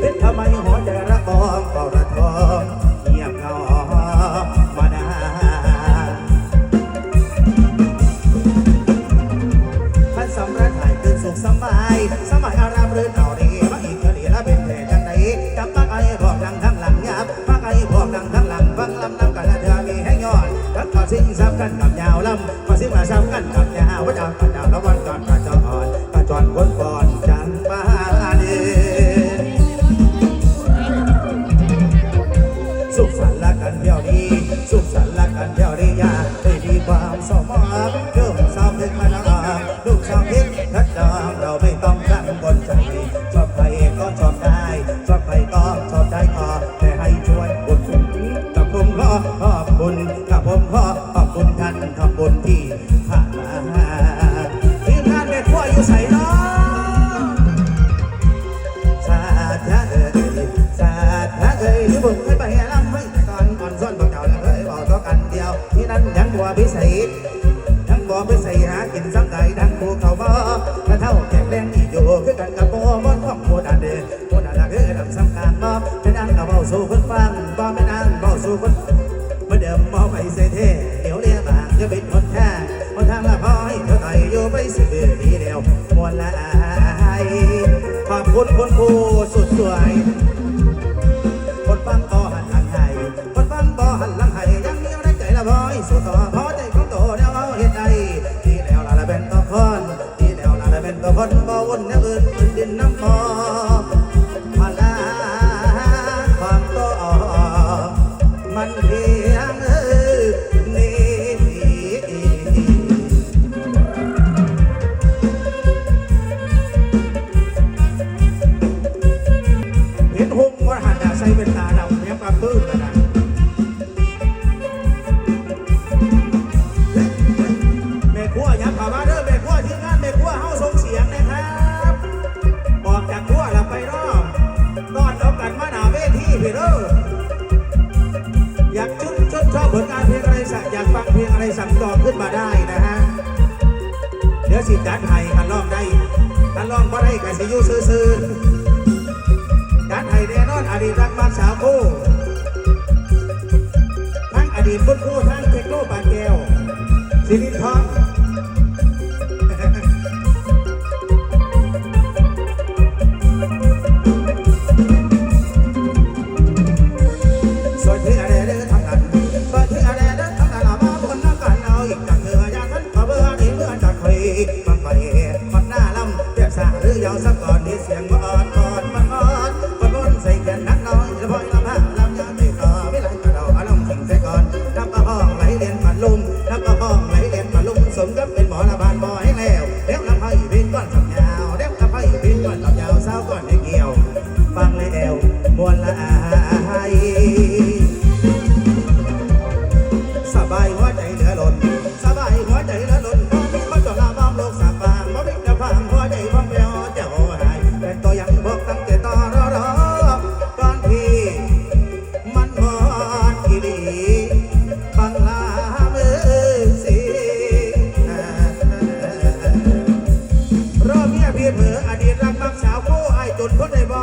เป็นทำไมหัวใจระกองก็ระทองเงียบเงามานาท่านสำรักหายคืนสุขสบายสมัยอารามเรือนเอาดีมาอีกก็ดีละเป็นแผลจังไหนจำปากไอ้บอกดังทั้งหลังยับปากไอ้บอกดังทั้งหลังฟังลำน้ำกันและเธอมีแห้งยอดกันขอสิ่งซ้ำกันกับยาวลำขอสิ่งมาซ้ำกันกับยาวว่าวัดดาวละวันจอนกระจอนกระจอนคนก่อน ละกันเที่ยาได้มีความสมหวังเริ่มสาวเพชรมานาลูกสาวเพชรทัดดองเราไม่ต้องกังวลใจชอบใครก็ชอบได้ชอบใครก็ชอบได้ขอแต่ให้ช่วยบุญกับผมขอขอบคุณกับผมขอขอบคุณท่านทำบุญที่ผ่านมาทีมงานเด็กขั้วอยู่ใส่น้องสาธาเอ่ยสาธาเอ่ยที่บุญไม่ไปลำไม่ก่อนก่อนซ่อนบอกเจ้า ที่นั้นยังบัวพิเศษทั้งบัวพิเศษหากินสังไก่ทั้งภูเขาบ่ถ้าเท่าแก่แรงอีกอยู่คือกันกับโบัวบนของโคดาเดโคดาดาคือดำสำคัญบ่ไม่นั่งกับเบาสู่คนฟังบ่ไม่นั่งเบาสู่คนเมื่อเดิมบ่ไปเสเท่เดี๋ยวเรียบางจะเป็นคนแท้คนทางละพอให้เธอไต่อยู่ไปสิบปีเดียวมวนละอายขอบคุณคุณครูสุดสวย นตัวคนบ่วนเนวอื่นอื่นดินน้ำบ่พลาความโตมันเพียง พี่เด้ออยากชุดชดชอบผลงานเพลงอะไรสักอยากฟังเพลงอะไรสั่งจองขึ้นมาได้นะฮะเดี๋ยวสิจัดให้กันร้องได้กันร้องบ่ได้กันสิอยู่ซื่อๆการไทยแน่นอนอดีตรักมาสาวคู่ทั้งอดีตบุญคู่ทั้งเทคโนปานแก้วสิริทอง whatever.